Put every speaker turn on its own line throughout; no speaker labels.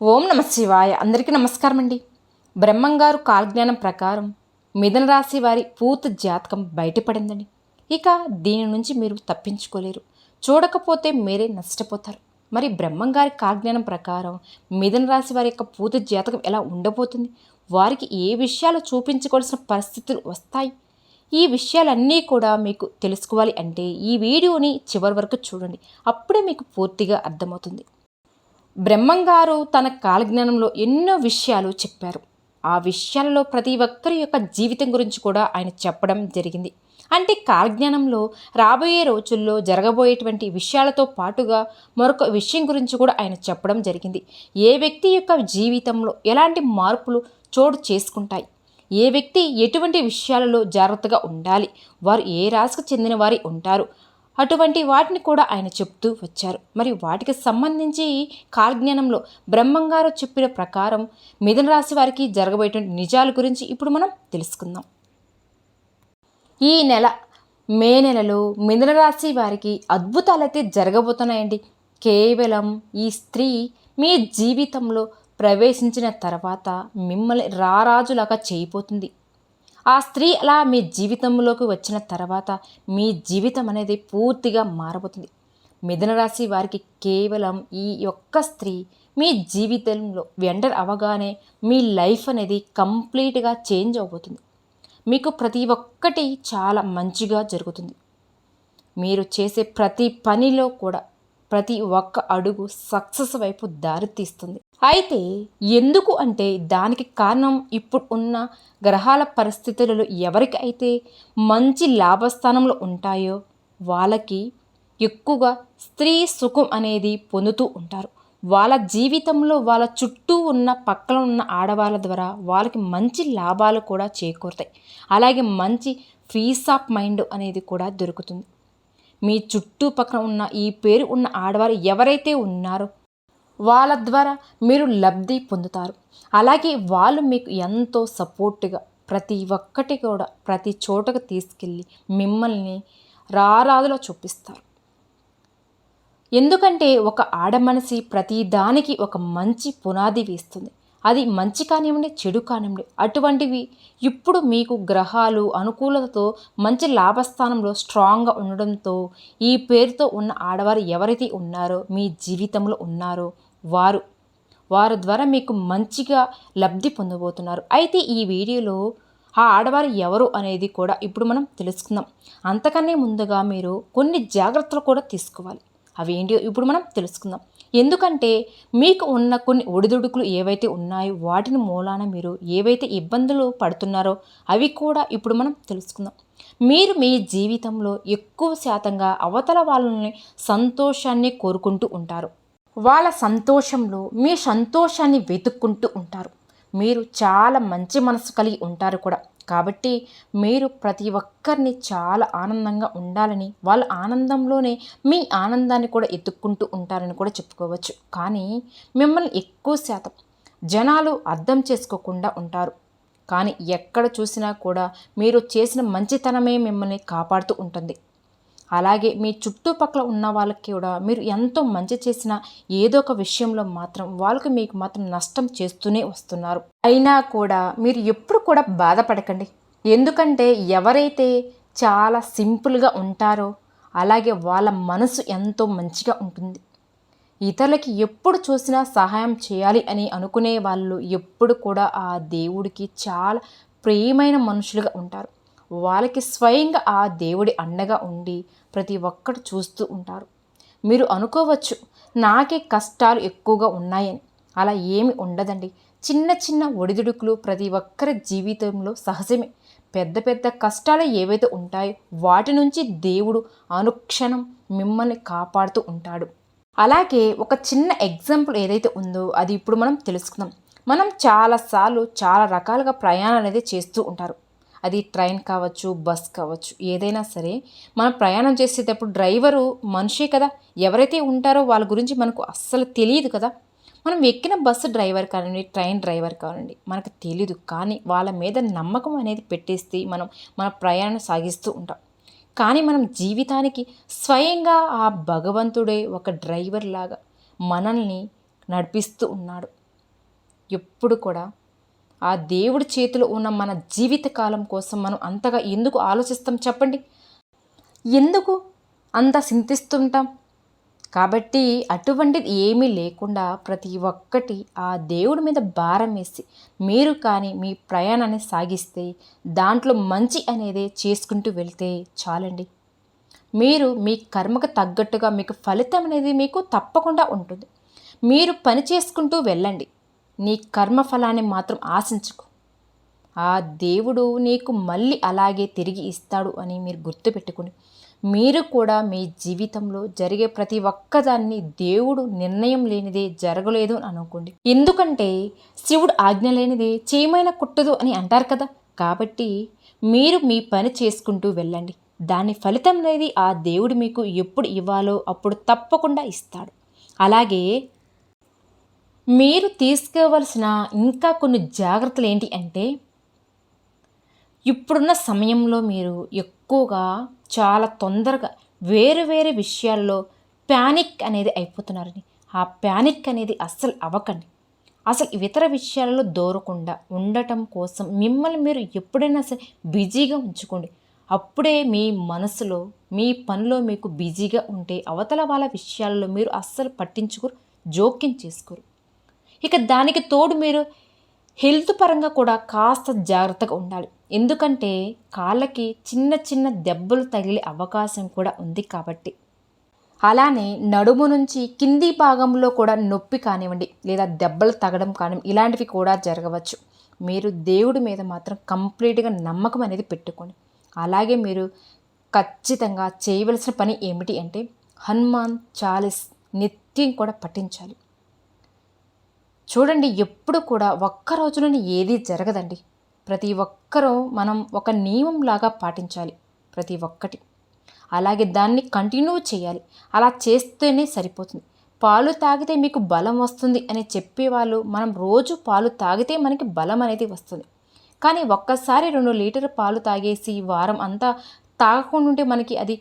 ఓం నమ శివాయ. అందరికీ నమస్కారం అండి బ్రహ్మంగారు కాలజ్ఞానం ప్రకారం మిథున రాశి వారి పూర్తి జాతకం బయటపడిందండి. ఇక దీని నుంచి మీరు తప్పించుకోలేరు. చూడకపోతే మీరే నష్టపోతారు. మరి బ్రహ్మంగారి కాలజ్ఞానం ప్రకారం మిథున రాశి వారి యొక్క పూర్తి జాతకం ఎలా ఉండబోతుంది? వారికి ఏ విషయాలు చూపించుకోవాల్సిన పరిస్థితులు వస్తాయి? ఈ విషయాలన్నీ కూడా మీకు తెలుసుకోవాలి అంటే ఈ వీడియోని చివరి వరకు చూడండి. అప్పుడే మీకు పూర్తిగా అర్థమవుతుంది. బ్రహ్మంగారు తన కాలజ్ఞానంలో ఎన్నో విషయాలు చెప్పారు. ఆ విషయాలలో ప్రతి ఒక్కరి యొక్క జీవితం గురించి కూడా ఆయన చెప్పడం జరిగింది. అంటే కాలజ్ఞానంలో రాబోయే రోజుల్లో జరగబోయేటువంటి విషయాలతో పాటుగా మరొక విషయం గురించి కూడా ఆయన చెప్పడం జరిగింది. ఏ వ్యక్తి యొక్క జీవితంలో ఎలాంటి మార్పులు చోటు చేసుకుంటాయి? ఏ వ్యక్తి ఎటువంటి విషయాలలో జాగ్రత్తగా ఉండాలి? వారు ఏ రాశికి చెందిన వారి ఉంటారు? అటువంటి వాటిని కూడా ఆయన చెప్తూ వచ్చారు. మరి వాటికి సంబంధించి కాలజ్ఞానంలో బ్రహ్మంగారు చెప్పిన ప్రకారం మిథున రాశి వారికి జరగబోయేటువంటి నిజాల గురించి ఇప్పుడు మనం తెలుసుకుందాం. ఈ నెల మే నెలలో మిథున రాశి వారికి అద్భుతాలైతే జరగబోతున్నాయండి. కేవలం ఈ స్త్రీ మీ జీవితంలో ప్రవేశించిన తర్వాత మిమ్మల్ని రారాజులాగా చేయిపోతుంది ఆ స్త్రీ అలా మీ జీవితంలోకి వచ్చిన తర్వాత మీ జీవితం అనేది పూర్తిగా మారబోతుంది. మిథున రాశి వారికి కేవలం ఈ యొక్క స్త్రీ మీ జీవితంలో వెండర్ అవగానే మీ లైఫ్ అనేది కంప్లీట్గా చేంజ్ అవబోతుంది మీకు ప్రతి ఒక్కటి చాలా మంచిగా జరుగుతుంది. మీరు చేసే ప్రతి పనిలో కూడా ప్రతి ఒక్క అడుగు సక్సెస్ వైపు దారితీస్తుంది. అయితే ఎందుకు అంటే దానికి కారణం ఇప్పుడు ఉన్న గ్రహాల పరిస్థితులలో ఎవరికి అయితే మంచి లాభస్థానంలో ఉంటాయో వాళ్ళకి ఎక్కువగా స్త్రీ సుఖం అనేది పొందుతూ ఉంటారు. వాళ్ళ జీవితంలో వాళ్ళ చుట్టూ ఉన్న పక్కన ఉన్న ఆడవాళ్ళ ద్వారా వాళ్ళకి మంచి లాభాలు కూడా చేకూరుతాయి. అలాగే మంచి పీస్ ఆఫ్ మైండ్ అనేది కూడా దొరుకుతుంది. మీ చుట్టుపక్కల ఉన్న ఈ పేరు ఉన్న ఆడవారు ఎవరైతే ఉన్నారో వాళ్ళ ద్వారా మీరు లబ్ధి పొందుతారు. అలాగే వాళ్ళు మీకు ఎంతో సపోర్ట్గా ప్రతి ఒక్కటి కూడా ప్రతి చోటకు తీసుకెళ్ళి మిమ్మల్ని రారాదులో చూపిస్తారు. ఎందుకంటే ఒక ఆడ మనిషి ప్రతి దానికి ఒక మంచి పునాది వేస్తుంది. అది మంచి కానివ్వండి చెడు కానివ్వండి. అటువంటివి ఇప్పుడు మీకు గ్రహాలు అనుకూలతతో మంచి లాభస్థానంలో స్ట్రాంగ్గా ఉండడంతో ఈ పేరుతో ఉన్న ఆడవారు ఎవరైతే ఉన్నారో మీ జీవితంలో ఉన్నారో వారు వారి ద్వారా మీకు మంచిగా లబ్ధి పొందబోతున్నారు. అయితే ఈ వీడియోలో ఆ ఆడవారు ఎవరు అనేది కూడా ఇప్పుడు మనం తెలుసుకుందాం. అంతకన్నా ముందుగా మీరు కొన్ని జాగ్రత్తలు కూడా తీసుకోవాలి. అవి ఏంటో ఇప్పుడు మనం తెలుసుకుందాం. ఎందుకంటే మీకు ఉన్న కొన్ని ఒడిదుడుకులు ఏవైతే ఉన్నాయో వాటిని మూలాన మీరు ఏవైతే ఇబ్బందులు పడుతున్నారో అవి కూడా ఇప్పుడు మనం తెలుసుకుందాం. మీరు మీ జీవితంలో ఎక్కువ శాతంగా అవతల వాళ్ళని సంతోషాన్ని కోరుకుంటూ ఉంటారు. వాళ్ళ సంతోషంలో మీ సంతోషాన్ని వెతుక్కుంటూ ఉంటారు. మీరు చాలా మంచి మనసు కలిగి ఉంటారు కూడా. కాబట్టి మీరు ప్రతి ఒక్కరిని చాలా ఆనందంగా ఉండాలని వాళ్ళ ఆనందంలోనే మీ ఆనందాన్ని కూడా ఎత్తుక్కుంటూ ఉంటారని కూడా చెప్పుకోవచ్చు. కానీ మిమ్మల్ని ఎక్కువ శాతం జనాలు అర్థం చేసుకోకుండా ఉంటారు. కానీ ఎక్కడ చూసినా కూడా మీరు చేసిన మంచితనమే మిమ్మల్ని కాపాడుతూ ఉంటుంది. అలాగే మీ చుట్టుపక్కల ఉన్న వాళ్ళకి కూడా మీరు ఎంతో మంచి చేసినా ఏదో ఒక విషయంలో మాత్రం వాళ్ళకి మీకు మాత్రం నష్టం చేస్తూనే వస్తున్నారు. అయినా కూడా మీరు ఎప్పుడు కూడా బాధపడకండి. ఎందుకంటే ఎవరైతే చాలా సింపుల్గా ఉంటారో అలాగే వాళ్ళ మనసు ఎంతో మంచిగా ఉంటుంది. ఇతరులకి ఎప్పుడు చూసినా సహాయం చేయాలి అని అనుకునే వాళ్ళు ఎప్పుడు కూడా ఆ దేవుడికి చాలా ప్రియమైన మనుషులుగా ఉంటారు. వాళ్ళకి స్వయంగా ఆ దేవుడి అండగా ఉండి ప్రతి ఒక్కరు చూస్తూ ఉంటారు. మీరు అనుకోవచ్చు నాకే కష్టాలు ఎక్కువగా ఉన్నాయని. అలా ఏమి ఉండదండి. చిన్న చిన్న ఒడిదుడుకులు ప్రతి ఒక్కరి జీవితంలో సహజమే. పెద్ద పెద్ద కష్టాలు ఏవైతే ఉంటాయో వాటి నుంచి దేవుడు అనుక్షణం మిమ్మల్ని కాపాడుతూ ఉంటాడు. అలాగే ఒక చిన్న ఎగ్జాంపుల్ ఏదైతే ఉందో అది ఇప్పుడు మనం తెలుసుకుందాం. మనం చాలాసార్లు చాలా రకాలుగా ప్రయాణాలు అనేది చేస్తూ ఉంటారు. అది ట్రైన్ కావచ్చు బస్ కావచ్చు ఏదైనా సరే మనం ప్రయాణం చేసేటప్పుడు డ్రైవరు మనిషే కదా. ఎవరైతే ఉంటారో వాళ్ళ గురించి మనకు అస్సలు తెలియదు కదా. మనం ఎక్కిన బస్సు డ్రైవర్ కానివ్వండి ట్రైన్ డ్రైవర్ కానివ్వండి మనకు తెలియదు కానీ వాళ్ళ మీద నమ్మకం అనేది పెట్టేస్తే మనం మన ప్రయాణం సాగిస్తూ ఉంటాం. కానీ మనం జీవితానికి స్వయంగా ఆ భగవంతుడే ఒక డ్రైవర్ లాగా మనల్ని నడిపిస్తూ ఉన్నాడు. ఎప్పుడు కూడా ఆ దేవుడి చేతిలో ఉన్న మన జీవితకాలం కోసం మనం అంతగా ఎందుకు ఆలోచిస్తాం చెప్పండి? ఎందుకు అంత చింతిస్తుంటాం? కాబట్టి అటువంటిది ఏమీ లేకుండా ప్రతి ఒక్కటి ఆ దేవుడి మీద భారం వేసి మీరు కానీ మీ ప్రయాణాన్ని సాగిస్తే దాంట్లో మంచి అనేది చేసుకుంటూ వెళ్తే చాలండి. మీరు మీ కర్మకు తగ్గట్టుగా మీకు ఫలితం అనేది మీకు తప్పకుండా ఉంటుంది. మీరు పని చేసుకుంటూ వెళ్ళండి. నీ కర్మ ఫలాన్ని మాత్రం ఆశించుకో. ఆ దేవుడు నీకు మళ్ళీ అలాగే తిరిగి ఇస్తాడు అని మీరు గుర్తుపెట్టుకుని మీరు కూడా మీ జీవితంలో జరిగే ప్రతి ఒక్కదాన్ని దేవుడు నిర్ణయం లేనిదే జరగలేదు అని అనుకోండి. ఎందుకంటే శివుడు ఆజ్ఞ లేనిదే చేయమైన కుట్టదు అని అంటారు కదా. కాబట్టి మీరు మీ పని చేసుకుంటూ వెళ్ళండి. దాని ఫలితం అనేది ఆ దేవుడు మీకు ఎప్పుడు ఇవ్వాలో అప్పుడు తప్పకుండా ఇస్తాడు. అలాగే మీరు తీసుకోవలసిన ఇంకా కొన్ని జాగ్రత్తలు ఏంటి అంటే ఇప్పుడున్న సమయంలో మీరు ఎక్కువగా చాలా తొందరగా వేరు వేరే విషయాల్లో ప్యానిక్ అనేది అయిపోతున్నారని. ఆ ప్యానిక్ అనేది అస్సలు అవ్వకండి. అసలు ఇతర విషయాలలో దూరకుండా ఉండటం కోసం మిమ్మల్ని మీరు ఎప్పుడైనా సరే బిజీగా ఉంచుకోండి. అప్పుడే మీ మనసులో మీ పనిలో మీకు బిజీగా ఉంటే అవతల వాళ్ళ విషయాల్లో మీరు అస్సలు పట్టించుకోరు జోక్యం చేసుకోరు. ఇక దానికి తోడు మీరు హెల్త్ పరంగా కూడా కాస్త జాగ్రత్తగా ఉండాలి. ఎందుకంటే కాళ్ళకి చిన్న చిన్న దెబ్బలు తగిలే అవకాశం కూడా ఉంది కాబట్టి. అలానే నడుము నుంచి కింది భాగంలో కూడా నొప్పి కానివ్వండి లేదా దెబ్బలు తగడం కానివ్వండి ఇలాంటివి కూడా జరగవచ్చు. మీరు దేవుడి మీద మాత్రం కంప్లీట్గా నమ్మకం అనేది పెట్టుకోండి. అలాగే మీరు ఖచ్చితంగా చేయవలసిన పని ఏమిటి అంటే హనుమాన్ చాలీస్ నిత్యం కూడా పఠించాలి. చూడండి ఎప్పుడు కూడా ఒక్క రోజులోనే ఏది జరగదండి. ప్రతి ఒక్కరూ మనం ఒక నియమంలాగా పాటించాలి ప్రతి ఒక్కటి. అలాగే దాన్ని కంటిన్యూ చేయాలి. అలా చేస్తేనే సరిపోతుంది. పాలు తాగితే మీకు బలం వస్తుంది అని చెప్పేవాళ్ళు మనం రోజు పాలు తాగితే మనకి బలం అనేది వస్తుంది. కానీ ఒక్కసారి రెండు లీటర్ పాలు తాగేసి వారం అంతా తాగకుండా ఉంటే మనకి అది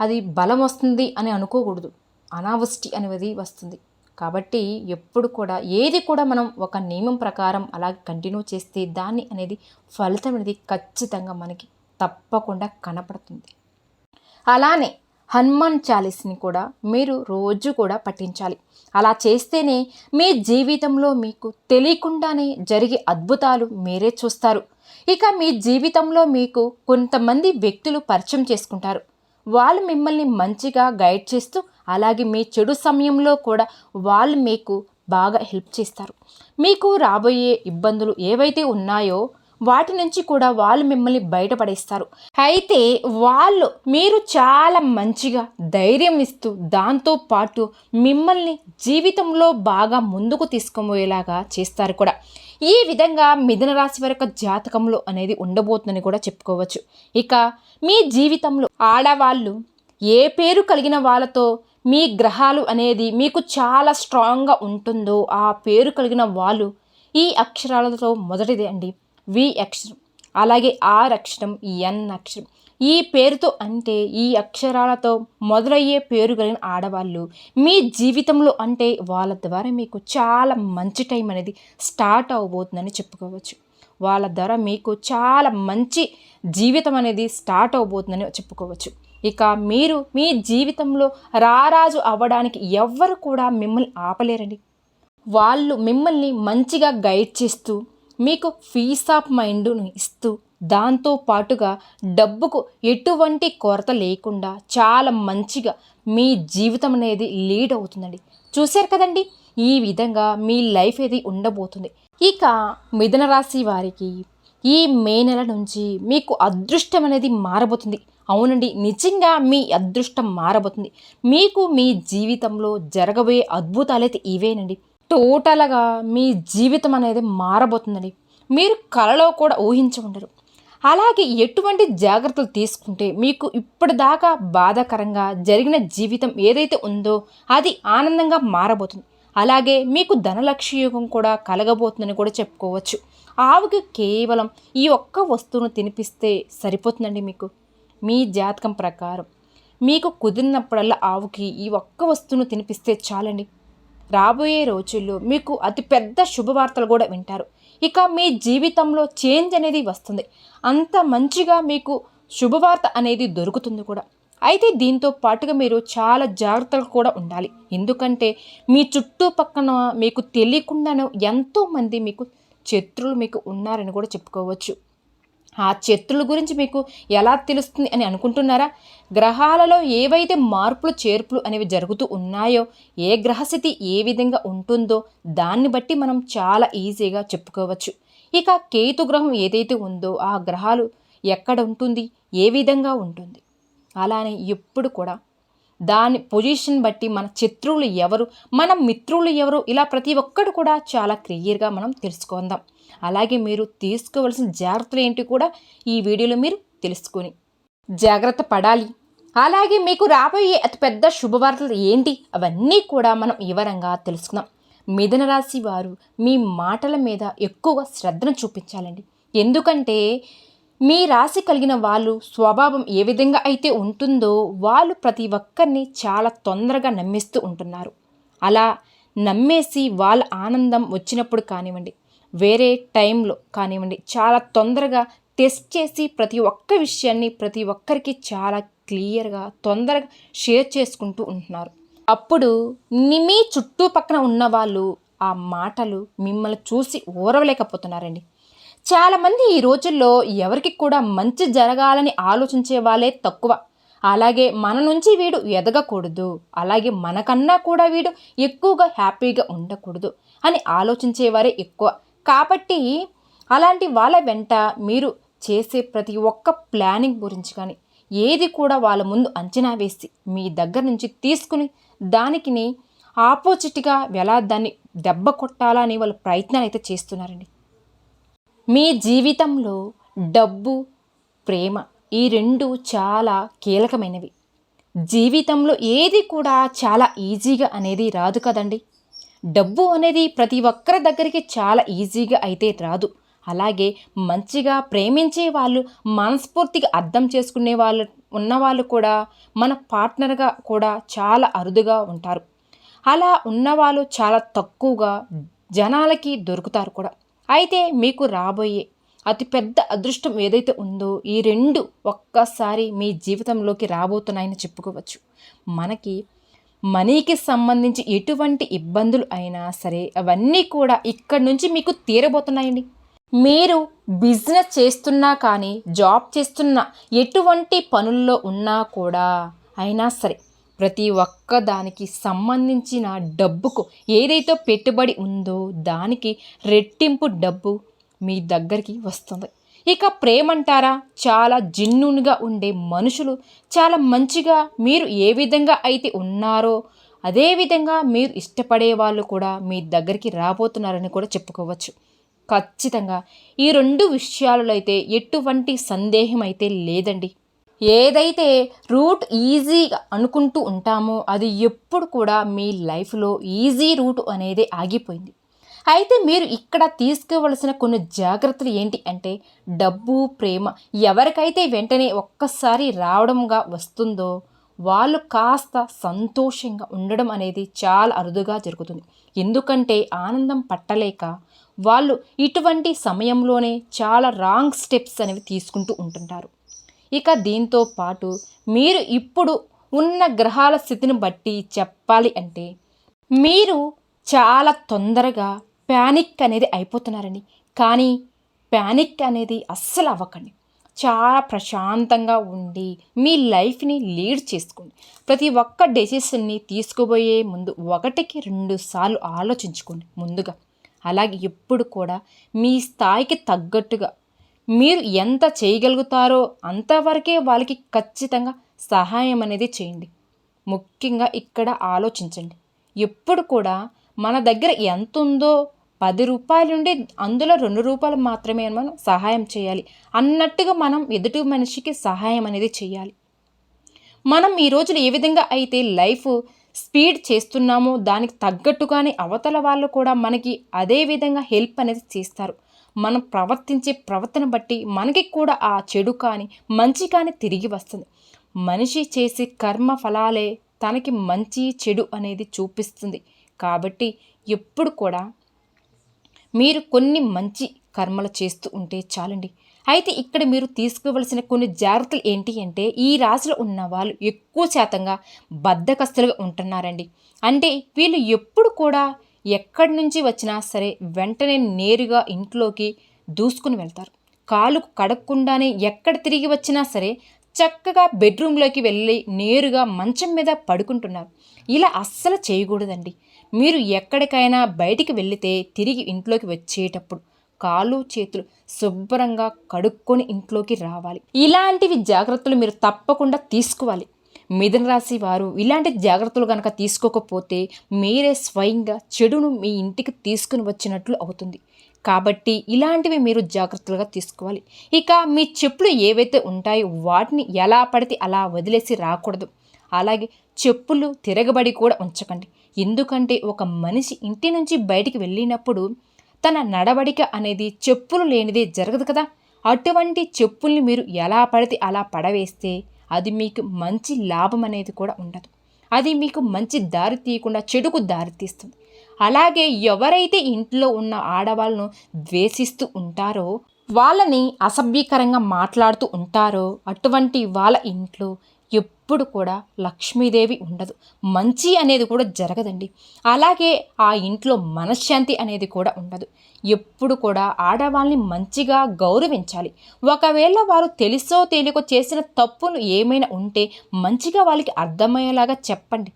అది బలం వస్తుంది అని అనుకోకూడదు. అనావృష్టి అనేది వస్తుంది. కాబట్టి ఎప్పుడు కూడా ఏది కూడా మనం ఒక నియమం ప్రకారం అలా కంటిన్యూ చేస్తే దాన్ని అనేది ఫలితం అనేది ఖచ్చితంగా మనకి తప్పకుండా కనపడుతుంది. అలానే హనుమాన్ చాలీస్ని కూడా మీరు రోజు కూడా పఠించాలి. అలా చేస్తేనే మీ జీవితంలో మీకు తెలియకుండానే జరిగే అద్భుతాలు మీరే చూస్తారు. ఇక మీ జీవితంలో మీకు కొంతమంది వ్యక్తులు పరిచయం చేసుకుంటారు. వాళ్ళు మిమ్మల్ని మంచిగా గైడ్ చేస్తూ అలాగే మీ చెడు సమయంలో కూడా వాళ్ళు మీకు బాగా హెల్ప్ చేస్తారు. మీకు రాబోయే ఇబ్బందులు ఏవైతే ఉన్నాయో వాటి నుంచి కూడా వాళ్ళు మిమ్మల్ని బయటపడేస్తారు. అయితే వాళ్ళు మీరు చాలా మంచిగా ధైర్యం ఇస్తూ దాంతో పాటు మిమ్మల్ని జీవితంలో బాగా ముందుకు తీసుకుపోయేలాగా చేస్తారు కూడా. ఈ విధంగా మిథున రాశి వరకు జాతకంలో అనేది ఉండబోతుందని కూడా చెప్పుకోవచ్చు. ఇక మీ జీవితంలో ఆడవాళ్ళు ఏ పేరు కలిగిన వాళ్ళతో మీ గ్రహాలు అనేది మీకు చాలా స్ట్రాంగ్గా ఉంటుందో ఆ పేరు కలిగిన వాళ్ళు ఈ అక్షరాలతో మొదటిదే అండి. వి అక్షరం. అలాగే ఆర్ అక్షరం ఎన్ అక్షరం. ఈ పేరుతో అంటే ఈ అక్షరాలతో మొదలయ్యే పేరు కలిగిన ఆడవాళ్ళు మీ జీవితంలో అంటే వాళ్ళ ద్వారా మీకు చాలా మంచి టైం అనేది స్టార్ట్ అవబోతుందని చెప్పుకోవచ్చు. వాళ్ళ ద్వారా మీకు చాలా మంచి జీవితం అనేది స్టార్ట్ అవబోతుందని చెప్పుకోవచ్చు. ఇక మీరు మీ జీవితంలో రారాజు అవ్వడానికి ఎవ్వరు కూడా మిమ్మల్ని ఆపలేరండి. వాళ్ళు మిమ్మల్ని మంచిగా గైడ్ చేస్తూ మీకు ఫీస్ ఆఫ్ మైండ్ను ఇస్తూ దాంతో పాటుగా డబ్బుకు ఎటువంటి కొరత లేకుండా చాలా మంచిగా మీ జీవితం అనేది లీడ్ అవుతుందండి. చూశారు కదండి? ఈ విధంగా మీ లైఫ్ ఏది ఉండబోతుంది. ఇక మిథున రాశి వారికి ఈ మే నెల నుంచి మీకు అదృష్టం అనేది మారబోతుంది. అవునండి నిజంగా మీ అదృష్టం మారబోతుంది. మీకు మీ జీవితంలో జరగబోయే అద్భుతాలైతే ఇవేనండి. టోటల్గా మీ జీవితం అనేది మారబోతుందండి. మీరు కలలో కూడా ఊహించి ఉండరు. అలాగే ఎటువంటి జాగ్రత్తలు తీసుకుంటే మీకు ఇప్పటిదాకా బాధాకరంగా జరిగిన జీవితం ఏదైతే ఉందో అది ఆనందంగా మారబోతుంది. అలాగే మీకు ధనలక్ష్య యోగం కూడా కలగబోతుందని కూడా చెప్పుకోవచ్చు. ఆవుకి కేవలం ఈ ఒక్క వస్తువును తినిపిస్తే సరిపోతుందండి మీకు. మీ జాతకం ప్రకారం. మీకు కుదిరినప్పుడల్లా ఆవుకి ఈ ఒక్క వస్తువును తినిపిస్తే చాలండి. రాబోయే రోజుల్లో మీకు అతిపెద్ద శుభవార్తలు కూడా వింటారు. ఇక మీ జీవితంలో చేంజ్ అనేది వస్తుంది. అంత మంచిగా మీకు శుభవార్త అనేది దొరుకుతుంది కూడా. అయితే దీంతో పాటుగా మీరు చాలా జాగ్రత్తలు కూడా ఉండాలి. ఎందుకంటే మీ చుట్టుపక్కన మీకు తెలియకుండానే ఎంతోమంది మీకు శత్రులు మీకు ఉన్నారని కూడా చెప్పుకోవచ్చు. ఆ శత్రుల గురించి మీకు ఎలా తెలుస్తుంది అని అనుకుంటున్నారా? గ్రహాలలో ఏవైతే మార్పులు చేర్పులు అనేవి జరుగుతూ ఉన్నాయో ఏ గ్రహస్థితి ఏ విధంగా ఉంటుందో దాన్ని బట్టి మనం చాలా ఈజీగా చెప్పుకోవచ్చు. ఇక కేతు గ్రహం ఏదైతే ఉందో ఆ గ్రహాలు ఎక్కడ ఉంటుంది? ఏ విధంగా ఉంటుంది? అలానే ఎప్పుడు కూడా దాని పొజిషన్ బట్టి మన శత్రువులు ఎవరు? మన మిత్రులు ఎవరు? ఇలా ప్రతి ఒక్కరు కూడా చాలా క్లియర్గా మనం తెలుసుకుందాం. అలాగే మీరు తీసుకోవలసిన జాగ్రత్తలు ఏంటి కూడా ఈ వీడియోలో మీరు తెలుసుకొని జాగ్రత్త పడాలి. అలాగే మీకు రాబోయే అతిపెద్ద శుభవార్తలు ఏంటి? అవన్నీ కూడా మనం వివరంగా తెలుసుకుందాం. మిథున రాశి వారు మీ మాటల మీద ఎక్కువగా శ్రద్ధను చూపించాలండి. ఎందుకంటే మీ రాశి కలిగిన వాళ్ళు స్వభావం ఏ విధంగా అయితే ఉంటుందో వాళ్ళు ప్రతి ఒక్కరిని చాలా తొందరగా నమ్మిస్తూ ఉంటున్నారు. అలా నమ్మేసి వాళ్ళ ఆనందం వచ్చినప్పుడు కానివ్వండి వేరే టైంలో కానివ్వండి చాలా తొందరగా టెస్ట్ చేసి ప్రతి ఒక్క విషయాన్ని ప్రతి ఒక్కరికి చాలా క్లియర్గా తొందరగా షేర్ చేసుకుంటూ ఉంటున్నారు. అప్పుడు మీ చుట్టుపక్కన ఉన్న వాళ్ళు ఆ మాటలు మిమ్మల్ని చూసి ఓరవలేకపోతున్నారండి. చాలామంది ఈ రోజుల్లో ఎవరికి కూడా మంచి జరగాలని ఆలోచించే వాళ్ళే తక్కువ. అలాగే మన నుంచి వీడు ఎదగకూడదు. అలాగే మనకన్నా కూడా వీడు ఎక్కువగా హ్యాపీగా ఉండకూడదు అని ఆలోచించేవారే ఎక్కువ. కాబట్టి అలాంటి వాళ్ళ వెంట మీరు చేసే ప్రతి ఒక్క ప్లానింగ్ గురించి కానీ ఏది కూడా వాళ్ళ ముందు అంచనా వేసి మీ దగ్గర నుంచి తీసుకుని దానికి ఆపోజిట్గా ఎలా దాన్ని దెబ్బ కొట్టాలని వాళ్ళు ప్రయత్నాలు అయితే చేస్తున్నారండి. మీ జీవితంలో డబ్బు ప్రేమ ఈ రెండు చాలా కీలకమైనవి. జీవితంలో ఏది కూడా చాలా ఈజీగా అనేది రాదు కదండి. డబ్బు అనేది ప్రతి ఒక్కరి దగ్గరికి చాలా ఈజీగా అయితే రాదు. అలాగే మంచిగా ప్రేమించే వాళ్ళు మనస్ఫూర్తిగా అర్థం చేసుకునే వాళ్ళు ఉన్నవాళ్ళు కూడా మన పార్ట్నర్గా కూడా చాలా అరుదుగా ఉంటారు. అలా ఉన్నవాళ్ళు చాలా తక్కువగా జనాలకి దొరుకుతారు కూడా. అయితే మీకు రాబోయే అతిపెద్ద అదృష్టం ఏదైతే ఉందో ఈ రెండు ఒక్కసారి మీ జీవితంలోకి రాబోతున్నాయని చెప్పుకోవచ్చు. మనకి మనీకి సంబంధించి ఎటువంటి ఇబ్బందులు అయినా సరే అవన్నీ కూడా ఇక్కడి నుంచి మీకు తీరబోతున్నాయండి. మీరు బిజినెస్ చేస్తున్నా కానీ జాబ్ చేస్తున్నా ఎటువంటి పనుల్లో ఉన్నా కూడా అయినా సరే ప్రతి ఒక్క దానికి సంబంధించిన డబ్బుకు ఏదైతే పెట్టుబడి ఉందో దానికి రెట్టింపు డబ్బు మీ దగ్గరికి వస్తుంది. ఇక ప్రేమ అంటారా చాలా జిన్నునుగా ఉండే మనుషులు చాలా మంచిగా మీరు ఏ విధంగా అయితే ఉన్నారో అదేవిధంగా మీరు ఇష్టపడే వాళ్ళు కూడా మీ దగ్గరికి రాబోతున్నారని కూడా చెప్పుకోవచ్చు. ఖచ్చితంగా ఈ రెండు విషయాలలో అయితే ఎటువంటి సందేహం అయితే లేదండి. ఏదైతే రూట్ ఈజీగా అనుకుంటూ ఉంటామో అది ఎప్పుడు కూడా మీ లైఫ్లో ఈజీ రూట్ అనేది ఆగిపోయింది. అయితే మీరు ఇక్కడ తీసుకోవలసిన కొన్ని జాగ్రత్తలు ఏంటి అంటే డబ్బు ప్రేమ ఎవరికైతే వెంటనే ఒక్కసారి రావడంగా వస్తుందో వాళ్ళు కాస్త సంతోషంగా ఉండడం అనేది చాలా అరుదుగా జరుగుతుంది. ఎందుకంటే ఆనందం పట్టలేక వాళ్ళు ఇటువంటి సమయంలోనే చాలా రాంగ్ స్టెప్స్ అనేవి తీసుకుంటూ ఉంటుంటారు. ఇక దీంతో పాటు మీరు ఇప్పుడు ఉన్న గ్రహాల స్థితిని బట్టి చెప్పాలి అంటే మీరు చాలా తొందరగా ప్యానిక్ అనేది అయిపోతున్నారండి కానీ ప్యానిక్ అనేది అస్సలు అవ్వకండి. చాలా ప్రశాంతంగా ఉండి మీ లైఫ్ని లీడ్ చేసుకోండి. ప్రతి ఒక్క డెసిషన్ని తీసుకుపోయే ముందు ఒకటికి రెండు సార్లు ఆలోచించుకోండి ముందుగా. అలాగే ఎప్పుడు కూడా మీ స్థాయికి తగ్గట్టుగా మీరు ఎంత చేయగలుగుతారో అంతవరకే వాళ్ళకి ఖచ్చితంగా సహాయం అనేది చేయండి. ముఖ్యంగా ఇక్కడ ఆలోచించండి. ఎప్పుడు కూడా మన దగ్గర ఎంత ఉందో పది రూపాయలు నుండి అందులో రెండు రూపాయలు మాత్రమే మనం సహాయం చేయాలి. అన్నట్టుగా మనం ఎదుటి మనిషికి సహాయం అనేది చేయాలి. మనం ఈ రోజులు ఏ విధంగా అయితే లైఫ్ స్పీడ్ చేస్తున్నామో దానికి తగ్గట్టుగానే అవతల వాళ్ళు కూడా మనకి అదే విధంగా హెల్ప్ అనేది చేస్తారు. మనం ప్రవర్తించే ప్రవర్తన బట్టి మనకి కూడా ఆ చెడు కానీ మంచి కానీ తిరిగి వస్తుంది. మనిషి చేసే కర్మ ఫలాలే తనకి మంచి చెడు అనేది చూపిస్తుంది. కాబట్టి ఎప్పుడు కూడా మీరు కొన్ని మంచి కర్మలు చేస్తూ ఉంటే చాలండి. అయితే ఇక్కడ మీరు తీసుకోవలసిన కొన్ని జాగ్రత్తలు ఏంటి అంటే ఈ రాశిలో ఉన్న వాళ్ళు ఎక్కువ శాతంగా బద్ధకస్తులుగా ఉంటున్నారండి. అంటే వీళ్ళు ఎప్పుడు కూడా ఎక్కడి నుంచి వచ్చినా సరే వెంటనే నేరుగా ఇంట్లోకి దూసుకుని వెళ్తారు. కాలు కడక్కుండానే ఎక్కడ తిరిగి వచ్చినా సరే చక్కగా బెడ్రూమ్లోకి వెళ్ళి నేరుగా మంచం మీద పడుకుంటున్నారు. ఇలా అస్సలు చేయకూడదండి. మీరు ఎక్కడికైనా బయటికి వెళితే తిరిగి ఇంట్లోకి వచ్చేటప్పుడు కాళ్ళు చేతులు శుభ్రంగా కడుక్కొని ఇంట్లోకి రావాలి. ఇలాంటివి జాగ్రత్తలు మీరు తప్పకుండా తీసుకోవాలి. మిథున రాశి వారు ఇలాంటి జాగ్రత్తలు కనుక తీసుకోకపోతే మీరే స్వయంగా చెడును మీ ఇంటికి తీసుకుని వచ్చినట్లు అవుతుంది. కాబట్టి ఇలాంటివి మీరు జాగ్రత్తలుగా తీసుకోవాలి. ఇక మీ చెప్పులు ఏవైతే ఉంటాయో వాటిని ఎలా పడితే అలా వదిలేసి రాకూడదు. అలాగే చెప్పులు తిరగబడి కూడా ఉంచకండి. ఎందుకంటే ఒక మనిషి ఇంటి నుంచి బయటికి వెళ్ళినప్పుడు తన నడవడిక అనేది చెప్పులు లేనిదే జరగదు కదా. అటువంటి చెప్పుల్ని మీరు ఎలా పడితే అలా పడవేస్తే అది మీకు మంచి లాభం అనేది కూడా ఉండదు. అది మీకు మంచి దారి తీయకుండా చెడుకు దారి తీస్తుంది. అలాగే ఎవరైతే ఇంట్లో ఉన్న ఆడవాళ్ళను ద్వేషిస్తూ ఉంటారో వాళ్ళని అసభ్యకరంగా మాట్లాడుతూ ఉంటారో అటువంటి వాళ్ళ ఇంట్లో ఎప్పుడు కూడా లక్ష్మీదేవి ఉండదు. మంచి అనేది కూడా జరగదండి. అలాగే ఆ ఇంట్లో మనశ్శాంతి అనేది కూడా ఉండదు. ఎప్పుడు కూడా ఆడవాళ్ళని మంచిగా గౌరవించాలి. ఒకవేళ వారు తెలుసో తెలియకో చేసిన తప్పులు ఏమైనా ఉంటే మంచిగా వాళ్ళకి అర్థమయ్యేలాగా చెప్పండి.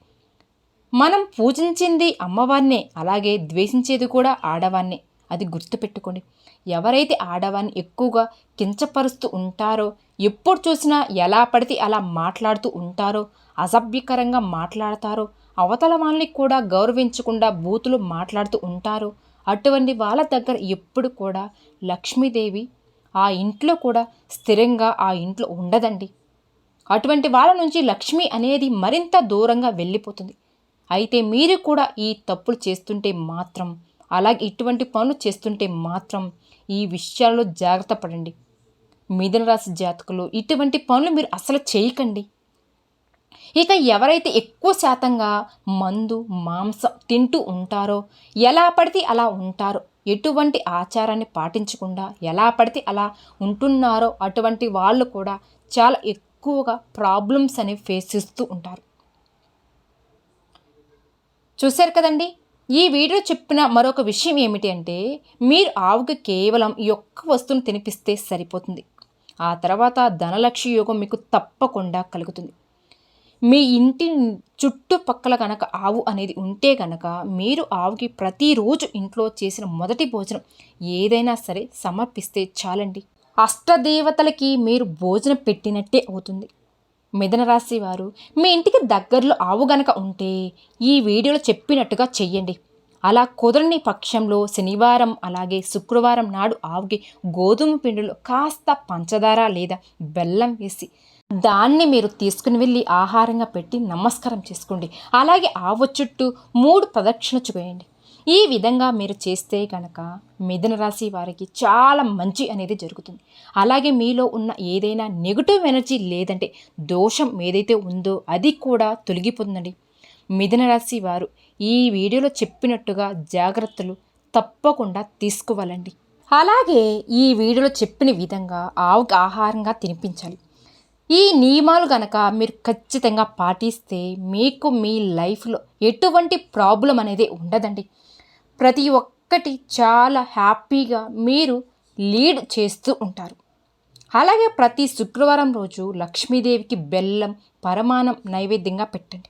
మనం పూజించింది అమ్మవారినే అలాగే ద్వేషించేది కూడా ఆడవాన్నే అది గుర్తుపెట్టుకోండి. ఎవరైతే ఆడవాన్ని ఎక్కువగా కించపరుస్తూ ఉంటారో ఎప్పుడు చూసినా ఎలా పడితే అలా మాట్లాడుతూ ఉంటారో అసభ్యకరంగా మాట్లాడతారో అవతల వాళ్ళని కూడా గౌరవించకుండా బూతులు మాట్లాడుతూ ఉంటారో అటువంటి వాళ్ళ దగ్గర ఎప్పుడు కూడా లక్ష్మీదేవి ఆ ఇంట్లో కూడా స్థిరంగా ఆ ఇంట్లో ఉండదండి. అటువంటి వాళ్ళ నుంచి లక్ష్మి అనేది మరింత దూరంగా వెళ్ళిపోతుంది. అయితే మీరు కూడా ఈ తప్పులు చేస్తుంటే మాత్రం అలాగే ఇటువంటి పనులు చేస్తుంటే మాత్రం ఈ విషయాల్లో జాగ్రత్త పడండి. మిథున రాశి జాతకులు ఇటువంటి పనులు మీరు అసలు చేయకండి. ఇక ఎవరైతే ఎక్కువ శాతంగా మందు మాంసం తింటూ ఉంటారో ఎలా పడితే అలా ఉంటారో. ఎటువంటి ఆచారాన్ని పాటించకుండా ఎలా పడితే అలా ఉంటున్నారో అటువంటి వాళ్ళు కూడా చాలా ఎక్కువగా ప్రాబ్లమ్స్ అనేవి ఫేస్ చేస్తూ ఉంటారు. చూశారు కదండి? ఈ వీడియో చెప్పిన మరొక విషయం ఏమిటి అంటే మీరు ఆవుకి కేవలం ఈ ఒక్క వస్తువును తినిపిస్తే సరిపోతుంది. ఆ తర్వాత ధనలక్ష్మి యోగం మీకు తప్పకుండా కలుగుతుంది. మీ ఇంటి చుట్టుపక్కల కనుక ఆవు అనేది ఉంటే కనుక మీరు ఆవుకి ప్రతిరోజు ఇంట్లో చేసిన మొదటి భోజనం ఏదైనా సరే సమర్పిస్తే చాలండి. అష్టదేవతలకి మీరు భోజనం పెట్టినట్టే అవుతుంది. మిథున రాశి వారు మీ ఇంటికి దగ్గరలో ఆవు గనక ఉంటే ఈ వీడియోలో చెప్పినట్టుగా చెయ్యండి. అలా కుదరని పక్షంలో శనివారం అలాగే శుక్రవారం నాడు ఆవుకి గోధుమ పిండిలో కాస్త పంచదార లేదా బెల్లం వేసి దాన్ని మీరు తీసుకుని వెళ్ళి ఆహారంగా పెట్టి నమస్కారం చేసుకోండి. అలాగే ఆవు చుట్టూ మూడు ప్రదక్షిణ చేయండి. ఈ విధంగా మీరు చేస్తే కనుక మిథున రాశి వారికి చాలా మంచి అనేది జరుగుతుంది. అలాగే మీలో ఉన్న ఏదైనా నెగిటివ్ ఎనర్జీ లేదంటే దోషం ఏదైతే ఉందో అది కూడా తొలగిపోతుందండి. మిథున రాశి వారు ఈ వీడియోలో చెప్పినట్టుగా జాగ్రత్తలు తప్పకుండా తీసుకోవాలండి. అలాగే ఈ వీడియోలో చెప్పిన విధంగా ఆవుకి ఆహారంగా తినిపించాలి. ఈ నియమాలు కనుక మీరు ఖచ్చితంగా పాటిస్తే మీకు మీ లైఫ్లో ఎటువంటి ప్రాబ్లం అనేది ఉండదండి. ప్రతి ఒక్కటి చాలా హ్యాపీగా మీరు లీడ్ చేస్తూ ఉంటారు. అలాగే ప్రతి శుక్రవారం రోజు లక్ష్మీదేవికి బెల్లం పరమాణం నైవేద్యంగా పెట్టండి.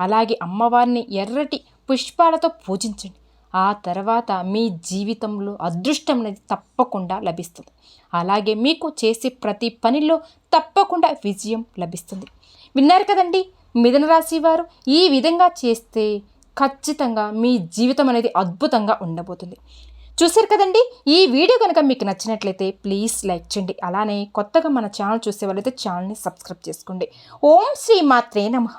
అలాగే అమ్మవారిని ఎర్రటి పుష్పాలతో పూజించండి. ఆ తర్వాత మీ జీవితంలో అదృష్టం అనేది తప్పకుండా లభిస్తుంది. అలాగే మీకు చేసే ప్రతి పనిలో తప్పకుండా విజయం లభిస్తుంది. విన్నారు కదండి? మిథున రాశి వారు ఈ విధంగా చేస్తే ఖచ్చితంగా మీ జీవితం అనేది అద్భుతంగా ఉండబోతుంది. చూసారు కదండి? ఈ వీడియో కనుక మీకు నచ్చినట్లయితే ప్లీజ్ లైక్ చేయండి. అలానే కొత్తగా మన ఛానల్ చూసే వాళ్ళైతే ఛానల్ని సబ్స్క్రైబ్ చేసుకోండి. ఓం శ్రీ మాత్రే నమః.